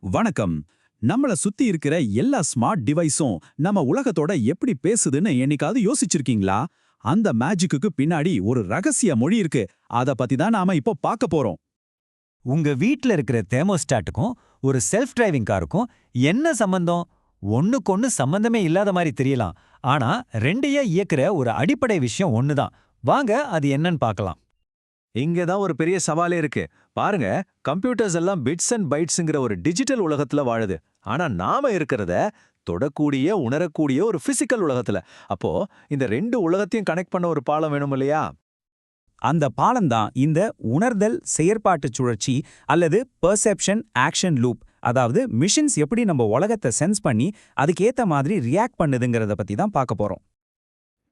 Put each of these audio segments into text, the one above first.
வணக்கம். நம்மள சுத்தி இருக்கிற எல்லா ஸ்மார்ட் டிவைஸும் நம்ம உலகத்தோட எப்படி பேசுதுன்னு என்னைக்காவது யோசிச்சிருக்கீங்களா? அந்த மேஜிக்குக்கு பின்னாடி ஒரு ரகசிய மொழி இருக்கு. அத பத்தி தான் நாம இப்போ பார்க்க போறோம். உங்க வீட்ல இருக்கிற தேமோஸ்டாட்டுக்கும் ஒரு செல்ஃப் டிரைவிங் காருக்கும் என்ன சம்பந்தம்? ஒன்னுக்கொன்னு சம்பந்தமே இல்லாத மாதிரி தெரியலாம். ஆனா ரெண்டையே இயக்குற ஒரு அடிப்படை விஷயம் ஒண்ணுதான். வாங்க அது என்னன்னு பார்க்கலாம். இங்க தான் ஒரு பெரிய சவாலே இருக்கு. பாருங்க கம்ப்யூட்டர்ஸ் எல்லாம் பிட்ஸ் அண்ட் பைட்ஸ்ங்கிற ஒரு டிஜிட்டல் உலகத்துல வாழுது. ஆனா நாம இருக்கிறத தொடக்கூடிய உணரக்கூடிய ஒரு பிசிக்கல் உலகத்துல. அப்போ இந்த ரெண்டு உலகத்தையும் கனெக்ட் பண்ண ஒரு பாலம் வேணும் இல்லையா? அந்த பாலம்தான் இந்த உணர்தல் செயற்பாட்டு சுழற்சி அல்லது பெர்செப்ஷன் ஆக்ஷன் லூப் அதாவது மிஷின்ஸ் எப்படி நம்ம உலகத்தை சென்ஸ் பண்ணி அதுக்கேத்த மாதிரி ரியாக்ட் பண்ணுதுங்கிறத பத்தி தான் பார்க்க போறோம்.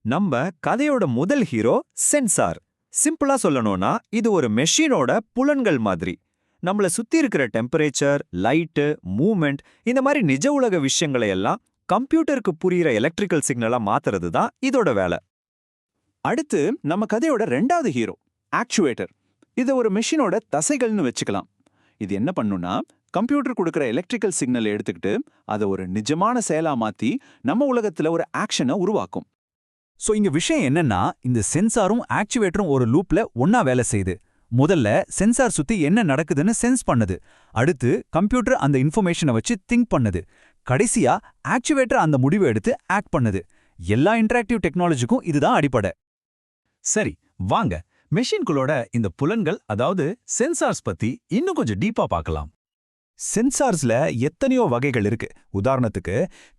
நம்ம கதையோட முதல் ஹீரோ சென்சார் சிம்பிளா சொல்லணும்னா இது ஒரு மெஷினோட புலன்கள் மாதிரி. நம்மள சுத்தி இருக்கிற டெம்பரேச்சர் லைட்டு மூமெண்ட் இந்த மாதிரி நிஜ உலக விஷயங்களை எல்லாம் கம்ப்யூட்டருக்கு புரியிற எலக்ட்ரிக்கல் சிக்னலா மாத்துறது தான் இதோட வேலை. அடுத்து நம்ம கதையோட ரெண்டாவது ஹீரோ ஆக்சுவேட்டர் இது ஒரு மெஷினோட தசைகள்னு வச்சுக்கலாம். இது என்ன பண்ணுனா கம்ப்யூட்டர் கொடுக்குற எலக்ட்ரிக்கல் சிக்னலை எடுத்துக்கிட்டு அதை ஒரு நிஜமான செயலா மாத்தி நம்ம உலகத்துல ஒரு ஆக்ஷனை உருவாக்கும். சோ இங்க விஷயம் என்னன்னா இந்த சென்சாரும் ஆக்சுவேட்டரும் ஒரு லூப்ல ஒன்னா வேலை செய்யுது. முதல்ல சென்சார் சுத்தி என்ன நடக்குதுன்னு சென்ஸ் பண்ணுது. அடுத்து கம்ப்யூட்டர் அந்த இன்ஃபர்மேஷனை வச்சு திங்க் பண்ணுது. கடைசியா ஆக்சுவேட்டர் அந்த முடிவை எடுத்து ஆக்ட் பண்ணுது. எல்லா இன்டராக்டிவ் டெக்னாலஜிக்கும் இதுதான் அடிப்படை. சரி வாங்க. மெஷின்களோட இந்த புலன்கள் அதாவது சென்சார்ஸ் பத்தி இன்னும் கொஞ்சம் டீப்பா பார்க்கலாம். சென்சார்ஸ்ல எத்தனையோ வகைகள் இருக்கு. உதாரணத்துக்கு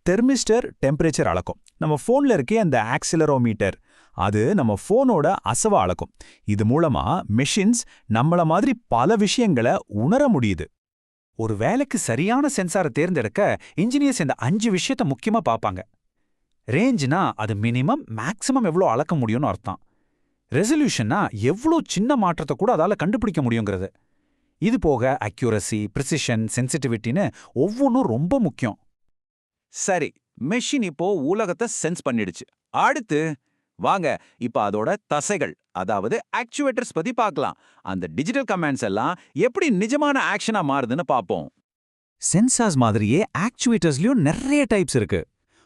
தெர்மிஸ்டர் டெம்பரேச்சர் அளக்கும். நம்ம ஃபோன்ல இருக்கே அந்த ஆக்சிலரோமீட்டர். அது நம்ம ஃபோனோட அசவ அளக்கும். இது மூலமா மெஷின்ஸ் நம்மள மாதிரி பல விஷயங்களை உணர முடியுது. ஒரு வேலைக்கு சரியான சென்சாரை தேர்ந்தெடுக்க இன்ஜினியர்ஸ் இந்த அஞ்சு விஷயத்த முக்கியமா பார்ப்பாங்க ரேஞ்ச்னா அது மினிமம் மேக்ஸிமம் எவ்வளோ அளக்க முடியும்னு அர்த்தம். ரெசல்யூஷன்னா எவ்வளோ சின்ன மாற்றத்தை கூட அதால கண்டுபிடிக்க முடியுங்கிறது. இது போக அக்யூரசி ப்ரிசிஷன் சென்சிட்டிவிட்டின்னு ஒவ்வொன்றும் ரொம்ப முக்கியம். சரி மெஷின் இப்போ உலகத்தை சென்ஸ் பண்ணிடுச்சு. அடுத்து வாங்க இப்ப அதோட தசைகள் அதாவது ஆக்சுவேட்டர்ஸ் பத்தி பார்க்கலாம் அந்த டிஜிட்டல் கமாண்ட்ஸ் எல்லாம் எப்படி நிஜமான ஆக்ஷனா மாறுதுன்னு பார்ப்போம் சென்சார்ஸ் மாதிரியே ஆக்சுவேட்டர்ஸ்லயும் நிறைய டைப்ஸ் இருக்கு.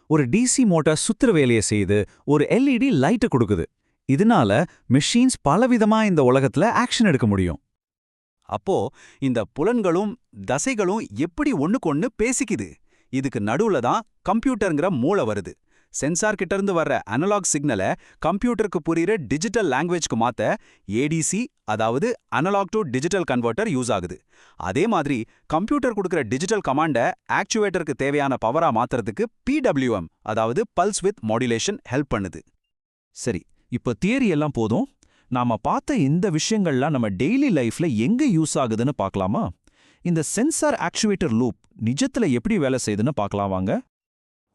ஒரு டிசி மோட்டார் சுத்துற வேலையை செய்யுது ஒரு எல்இடி லைட்டை கொடுக்குது. இதனால மெஷின்ஸ் பலவிதமா இந்த உலகத்துல ஆக்ஷன் எடுக்க முடியும். அப்போ இந்த புலன்களும் தசைகளும் எப்படி ஒண்ணுக்கொன்னு பேசிக்குது? இதுக்கு நடுவுல தான் கம்ப்யூட்டருங்கிற மூளை வருது. சென்சார் கிட்டேருந்து வர்ற அனலாக் சிக்னலை கம்ப்யூட்டருக்கு புரியுற டிஜிட்டல் லாங்குவேஜ்க்கு மாத்த ஏடிசி அதாவது analogue to digital converter use ஆகுது. அதே மாதிரி கம்ப்யூட்டர் கொடுக்குற டிஜிட்டல் கமாண்டை ஆக்சுவேட்டருக்கு தேவையான பவரா மாத்துறதுக்கு பிடபிள்யூஎம் அதாவது பல்ஸ் வித் மாடுலேஷன் ஹெல்ப் பண்ணுது. சரி இப்போ தியரி எல்லாம் போதும்? நாம பார்த்த இந்த விஷயங்கள்லாம் நம்ம டெய்லி லைஃப்ல எங்க யூஸ் ஆகுதுன்னு பார்க்கலாமா? இந்த சென்சார் ஆக்சுவேட்டர் லூப் நிஜத்துல எப்படி வேலை செய்யுதுன்னு பார்க்கலாம் வாங்க.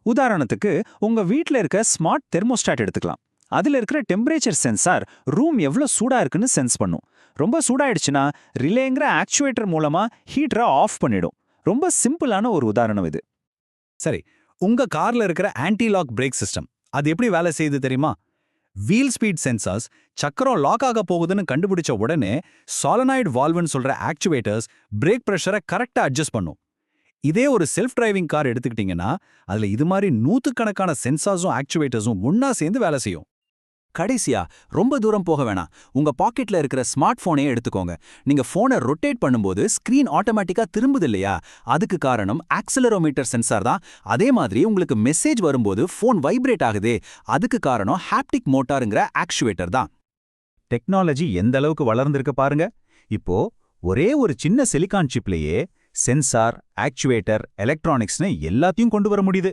உதாரணத்துக்கு உங்க வீட்ல இருக்க ஸ்மார்ட் தெர்மோஸ்டாட் எடுத்துக்கலாம். அதுல இருக்கிற டெம்பரேச்சர் சென்சார் ரூம் எவ்வளோ சூடா இருக்குன்னு சென்ஸ் பண்ணும். ரொம்ப சூடாயிடுச்சுன்னா ரிலேங்கிற ஆக்சுவேட்டர் மூலமா ஹீட்டரை ஆஃப் பண்ணிடும். ரொம்ப சிம்பிளான ஒரு உதாரணம் இது. சரி உங்க கார்ல இருக்கிற ஆன்டி லாக் பிரேக் சிஸ்டம் அது எப்படி வேலை செய்யுது தெரியுமா? வீல் ஸ்பீட் சென்சார்ஸ் சக்கரம் லாக் ஆக போகுதுன்னு கண்டுபிடிச்ச உடனே சாலனாய்டு வால்வ்னு சொல்ற ஆக்சுவேட்டர்ஸ் பிரேக் ப்ரெஷரை கரெக்டா அட்ஜஸ்ட் பண்ணும். இதே ஒரு செல்ஃப் டிரைவிங் கார் எடுத்துக்கிட்டீங்கன்னா அதுல இது மாதிரி நூத்துக்கணக்கான சென்சார்ஸும் ஆக்சுவேட்டர்ஸும் ஒன்றா சேர்ந்து வேலை செய்யும். கடைசியா ரொம்ப தூரம் போக வேணாம். உங்க பாக்கெட்ல இருக்கிற ஸ்மார்ட் போனையே எடுத்துக்கோங்க. நீங்க போனை ரொட்டேட் பண்ணும்போது ஸ்கிரீன் ஆட்டோமேட்டிக்கா திரும்புது இல்லையா அதுக்கு காரணம் ஆக்சலரோமீட்டர் சென்சார் தான். அதே மாதிரி உங்களுக்கு மெசேஜ் வரும்போது ஃபோன் வைப்ரேட் ஆகுதே. அதுக்கு காரணம் ஹாப்டிக் மோட்டாருங்கிற ஆக்சுவேட்டர் தான். டெக்னாலஜி எந்த அளவுக்கு வளர்ந்துருக்கு பாருங்க. இப்போ ஒரே ஒரு சின்ன சிலிகான் சிப்லேயே சென்சார் ஆக்சுவேட்டர் எலக்ட்ரானிக்ஸ்னு எல்லாத்தையும் கொண்டு வர முடியுது.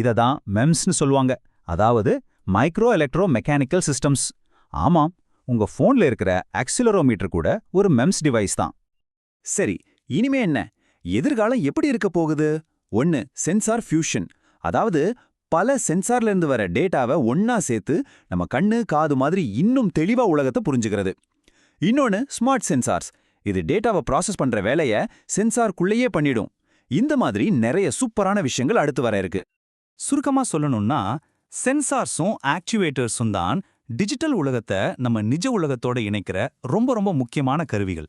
இதை தான் மெம்ஸ்னு சொல்லுவாங்க. அதாவது மைக்ரோ எலக்ட்ரோ மெக்கானிக்கல் சிஸ்டம்ஸ். ஆமாம் உங்க ஃபோன்ல இருக்கிற ஆக்சிலரோமீட்டர் கூட ஒரு மெம்ஸ் டிவைஸ் தான். சரி இனிமே என்ன? எதிர்காலம் எப்படி இருக்க போகுது? ஒன்னு சென்சார் ஃபியூஷன். அதாவது பல சென்சார்ல இருந்து வர டேட்டாவை ஒன்னா சேர்த்து நம்ம கண்ணு காது மாதிரி இன்னும் தெளிவா உலகத்தை புரிஞ்சுக்கிறது. இன்னொன்னு ஸ்மார்ட் சென்சார்ஸ். இது டேட்டாவை ப்ராசஸ் பண்ற வேலைய சென்சார்க்குள்ளேயே பண்ணிடும். இந்த மாதிரி நிறைய சூப்பரான விஷயங்கள் அடுத்து வர இருக்கு. சுருக்கமா சொல்லணும்னா சென்சார்ஸும் ஆக்டிவேட்டர்ஸும் தான் டிஜிட்டல் உலகத்தை நம்ம நிஜ உலகத்தோட இணைக்கிற ரொம்ப ரொம்ப முக்கியமான கருவிகள்.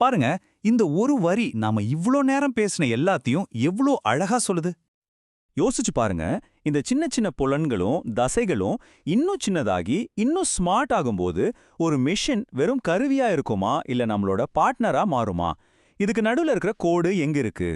பாருங்க இந்த ஒரு வரி நாம இவ்ளோ நேரம் பேசின எல்லாத்தையும் எவ்ளோ அழகா சொல்லுது. யோசிச்சு பாருங்க இந்த சின்ன சின்ன புலன்களும் தசைகளும் இன்னும் சின்னதாகி இன்னும் ஸ்மார்ட் ஆகும்போது ஒரு மெஷின் வெறும் கருவியா இருக்குமா? இல்ல நம்மளோட பார்ட்னரா மாறுமா? இதுக்கு நடுவுல இருக்கிற கோடு எங்க இருக்கு?